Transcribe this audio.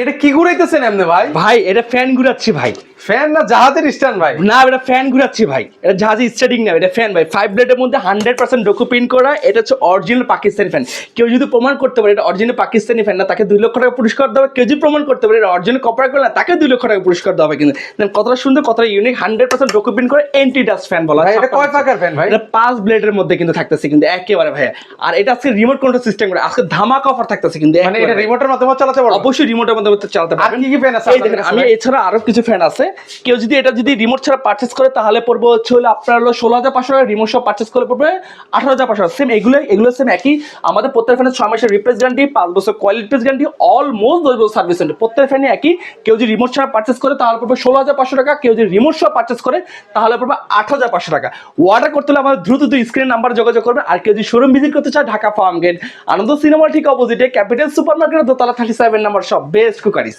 এটা কি ঘুরাইতেছেন এমনি ভাই? ভাই এটা ফ্যান ঘুরাচ্ছি ভাই। ফ্যান না জাহাজের স্ট্যান্ড ভাই? না এটা ফ্যান ঘুরাচ্ছি ভাই। এটা স্টার্টিং না এটা ফ্যান ভাই। ফাইভ ব্লেডের মধ্যে হান্ড্রেড পার্সেন্ট ডকু প্রিন্ট করা এটা হচ্ছে অরিজিনাল পাকিস্তানি ফ্যান কেউ যদি প্রমাণ করতে পারে এটা অরিজিনাল পাকিস্তানি ফ্যান না তাকে দুই লক্ষ টাকা পুরস্কার দেবে কেউ যদি প্রমাণ করতে পারে এটা অরিজিনাল কপার তাকে দুই লক্ষ টাকা পুরস্কার দেওয়া হবে। কিন্তু কতটা সুন্দর কতটা unique hundred percent duco print করে এন্টি ডাস্ট ফ্যান বলা। এটা কয় fan ভাই? এটা পাঁচ ব্লেডের মধ্যে কিন্তু থাকতেছে কিন্তু একেবারে ভাই আর এটা আজকে রিমোট কন্ট্রোল সিস্টেম করে আজকে ধামাকা অফার থাকতেছে কিন্তু মানে এটা রিমোটের মাধ্যমে চালাতে পারব? অবশ্যই রিমোটের মধ্যে চালাতে আর কি কি ফ্যান আছে আমি এছাড়া আরও কিছু ফ্যান আছে। কেউ যদি এটা যদি রিমোট ছাড়া পারচেস করে, তাহলে পড়ব হচ্ছে হলো আপনার হলো ষোলো হাজার পাঁচশো টাকা রিমোট সব পারচেস করে পড়বে আঠারো হাজার পাঁচশো সেম এগুলো এগুলো সেম একই। আমাদের প্রত্যেক ফ্যানের ছয় মাসের রিপ্লেস গ্যারান্টি পাঁচ বছর কোয়ালিটি রিপ্লেস গ্যারান্টি অলমোস্ট দশ বছর সার্ভিস সেন্টার প্রত্যেক ফ্যানে একই। কেউ যদি রিমোট ছাড়া পারচেস করে, তাহলে পড়বে ষোলো হাজার পাঁচশো টাকা। কেউ যদি রিমোট সহ পারচেস করে, তাহলে পড়বে আট হাজার পাঁচশো টাকা। অর্ডার করতে হলে আমাদের দ্রুত দুই স্ক্রিন নাম্বার যোগাযোগ করবে। আর কেউ যদি শোরুম ভিজিট করতে চায়, Dhaka Farm Gate. Ananda cinema ঠিক অপোজিটে ক্যাপিটাল সুপার মার্কেটের দোতলা থার্টি সেভেন নাম্বার সব বেস্ট কুকারিস